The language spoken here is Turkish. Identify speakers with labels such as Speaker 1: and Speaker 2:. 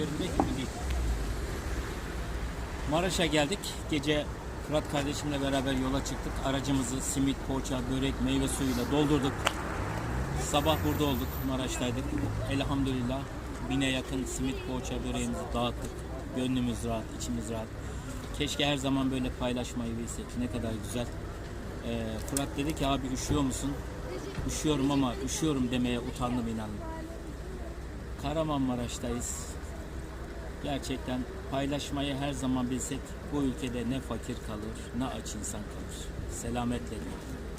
Speaker 1: Görünmek gibi değil. Maraş'a geldik. Gece Fırat kardeşimle beraber yola çıktık. Aracımızı simit, poğaça, börek, meyve suyuyla doldurduk. Sabah burada olduk, Maraş'taydık. Elhamdülillah bine yakın simit, poğaça, böreğimizi dağıttık. Gönlümüz rahat, içimiz rahat. Keşke her zaman böyle paylaşmayı bilsek. Ne kadar güzel. Ee, Fırat dedi ki abi üşüyor musun? Üşüyorum ama üşüyorum demeye utandım inanın. Kahramanmaraş'tayız. Gerçekten paylaşmayı her zaman bilsek bu ülkede ne fakir kalır ne aç insan kalır. Selametle diyorum.